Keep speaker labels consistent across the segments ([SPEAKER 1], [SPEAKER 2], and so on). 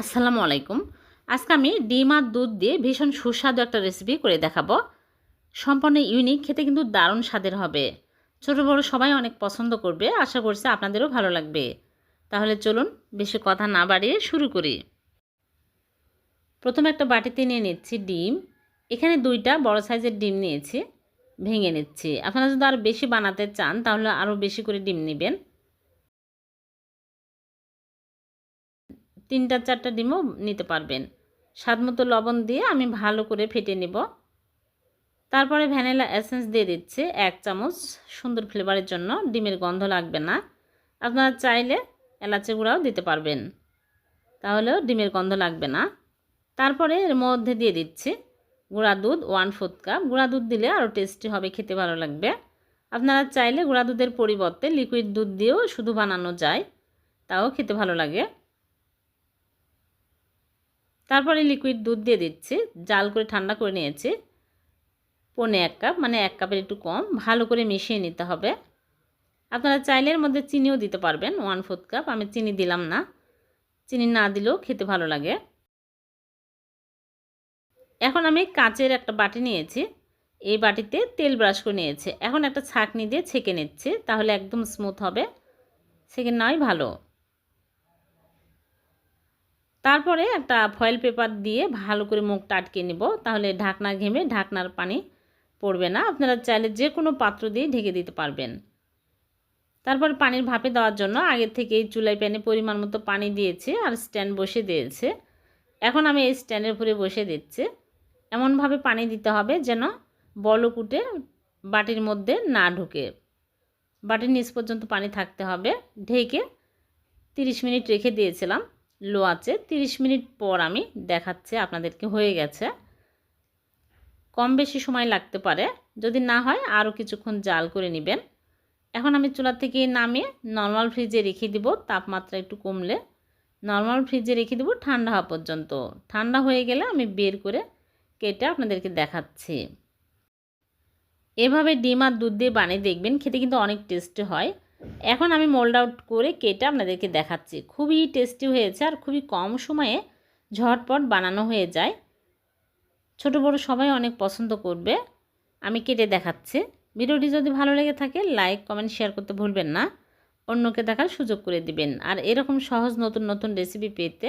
[SPEAKER 1] আসসালামু আলাইকুম। আজকে আমি ডিম আর দুধ দিয়ে ভীষণ সুস্বাদু একটা রেসিপি করে দেখাবো। সম্পূর্ণ ইউনিক খেতে কিন্তু দারুণ স্বাদের হবে। ছোটো বড়ো সবাই অনেক পছন্দ করবে, আশা করছি আপনাদেরও ভালো লাগবে। তাহলে চলুন বেশি কথা না বাড়িয়ে শুরু করি। প্রথমে একটা বাটিতে নিয়ে নিচ্ছি ডিম। এখানে দুইটা বড় সাইজের ডিম নিয়েছি, ভেঙে নিচ্ছি। আপনারা যদি আরও বেশি বানাতে চান, তাহলে আরও বেশি করে ডিম নেবেন। তিনটা চারটা ডিমও নিতে পারবেন। স্বাদ মতো লবণ দিয়ে আমি ভালো করে ফেটে নেব। তারপরে ভ্যানিলা এসেন্স দিয়ে দিচ্ছি এক চামচ। সুন্দর ফ্লেভারের জন্য ডিমের গন্ধ লাগবে না। আপনারা চাইলে এলাচি গুঁড়াও দিতে পারবেন। তাহলেও ডিমের গন্ধ লাগবে না। তারপরে এর মধ্যে দিয়ে দিচ্ছি গুঁড়া দুধ, ওয়ান ফোর্থ কাপ। গুঁড়া দুধ দিলে আরও টেস্টি হবে, খেতে ভালো লাগবে। আপনারা চাইলে গুঁড়া দুধের পরিবর্তে লিকুইড দুধ দিয়েও শুধু বানানো যায়, তাও খেতে ভালো লাগে। তারপরে লিকুইড দুধ দিয়ে দিচ্ছি। জাল করে ঠান্ডা করে নিয়েছি। পনে এক কাপ মানে এক কাপের একটু কম। ভালো করে মিশিয়ে নিতে হবে। আপনারা চাইলে এর মধ্যে চিনিও দিতে পারবেন ওয়ান ফোর্থ কাপ আমি চিনি দিলাম না। চিনি না দিলেও খেতে ভালো লাগে। এখন আমি কাঁচের একটা বাটি নিয়েছি। এই বাটিতে তেল ব্রাশ করে নিয়েছে। এখন একটা ছাঁকনি দিয়ে ছেঁকে নিচ্ছে, তাহলে একদম স্মুথ হবে। ছেঁকে নেওয়াই ভালো। তারপরে একটা ফয়েল পেপার দিয়ে ভালো করে মুখটা আটকে নেব। তাহলে ঢাকনা ঘেমে ঢাকনার পানি পড়বে না। আপনারা চাইলে যে কোনো পাত্র দিয়ে ঢেকে দিতে পারবেন। তারপর পানির ভাপে দেওয়ার জন্য আগের থেকে এই চুলাই প্যানে পরিমাণ মতো পানি দিয়েছে আর স্ট্যান্ড বসে দিয়েছে। এখন আমি এই স্ট্যান্ডের উপরে বসে দিচ্ছি। এমনভাবে পানি দিতে হবে যেন বলকুটে বাটির মধ্যে না ঢুকে। বাটির নিচ পর্যন্ত পানি থাকতে হবে। ঢেকে 30 মিনিট রেখে দিয়েছিলাম। লো আছে। 30 মিনিট পর আমি দেখাচ্ছি আপনাদেরকে হয়ে গেছে। কম বেশি সময় লাগতে পারে। যদি না হয় আরও কিছুক্ষণ জাল করে নেবেন। এখন আমি চুলা থেকে নামিয়ে নর্মাল ফ্রিজে রেখে দিব। তাপমাত্রা একটু কমলে নর্মাল ফ্রিজে রেখে দেবো ঠান্ডা হওয়া পর্যন্ত। ঠান্ডা হয়ে গেলে আমি বের করে কেটে আপনাদেরকে দেখাচ্ছি। এভাবে ডিম আর দুধ দিয়ে বানিয়ে দেখবেন, খেতে কিন্তু অনেক টেস্টি হয়। এখন আমি মোল্ড আউট করে কেটে আপনাদেরকে দেখাচ্ছি। খুবই টেস্টি হয়েছে আর খুবই কম সময়ে ঝটপট বানানো হয়ে যায়। ছোট বড় সবাই অনেক পছন্দ করবে। আমি কেটে দেখাচ্ছি। ভিডিওটি যদি ভালো লেগে থাকে লাইক কমেন্ট শেয়ার করতে ভুলবেন না। অন্যকে দেখার সুযোগ করে দিবেন। আর এরকম সহজ নতুন নতুন রেসিপি পেতে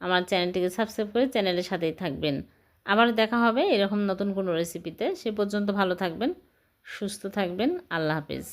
[SPEAKER 1] আমার চ্যানেলটিকে সাবস্ক্রাইব করে চ্যানেলের সাথেই থাকবেন। আবার দেখা হবে এরকম নতুন কোনো রেসিপিতে সে পর্যন্ত ভালো থাকবেন, সুস্থ থাকবেন। আল্লাহ হাফিজ।